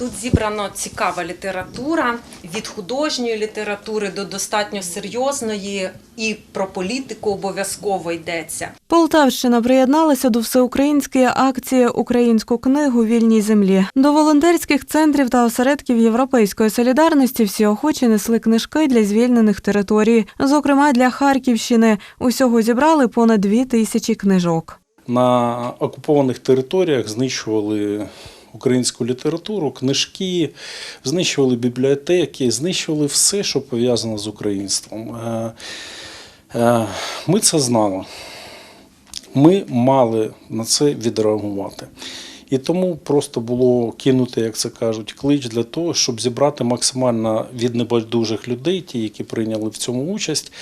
Тут зібрано цікава література від художньої літератури до достатньо серйозної, і про політику обов'язково йдеться. Полтавщина приєдналася до всеукраїнської акції Українську книгу вільній землі. До волонтерських центрів та осередків Європейської солідарності всі охочі несли книжки для звільнених територій. Зокрема, для Харківщини усього зібрали понад дві тисячі книжок. На окупованих територіях знищували українську літературу, книжки, знищували бібліотеки, знищували все, що пов'язано з українством. Е, е, Ми це знали. Ми мали на це відреагувати. І тому просто було кинути, як це кажуть, клич для того, щоб зібрати максимально від небайдужих людей, ті, які прийняли в цьому участь,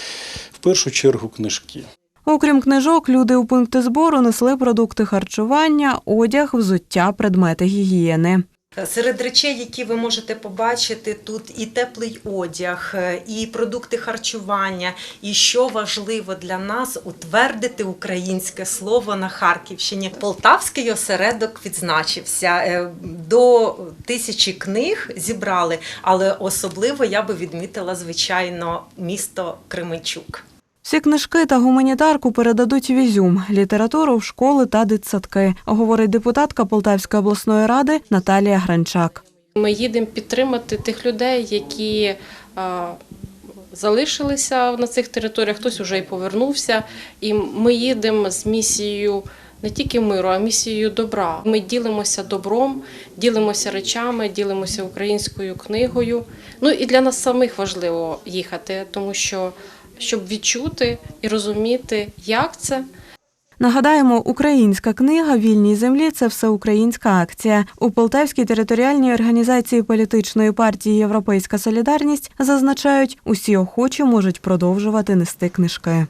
в першу чергу книжки. Окрім книжок, люди у пункти збору несли продукти харчування, одяг, взуття, предмети гігієни. Серед речей, які ви можете побачити, тут і теплий одяг, е, і продукти харчування, і що важливо для нас утвердити українське слово на Харківщині. Полтавський осередок відзначився Е, до тисячі книг зібрали, але особливо я би відмітила звичайно місто Кременчук. Всі книжки та гуманітарку передадуть в Ізюм, літературу в школи та дитсадки, говорить депутатка Полтавської обласної ради Наталія Гранчак. Ми їдемо підтримати тих людей, які залишилися на цих територіях, хтось вже й повернувся. І ми їдемо з місією не тільки миру, а місією добра. Ми ділимося добром, ділимося речами, ділимося українською книгою. Ну і для нас самих важливо їхати, тому що щоб відчути і розуміти, як це. Нагадаємо, українська книга Вільній землі це всеукраїнська акція. У Полтавській територіальній організації політичної партії Європейська Солідарність зазначають, усі охочі можуть продовжувати нести книжки.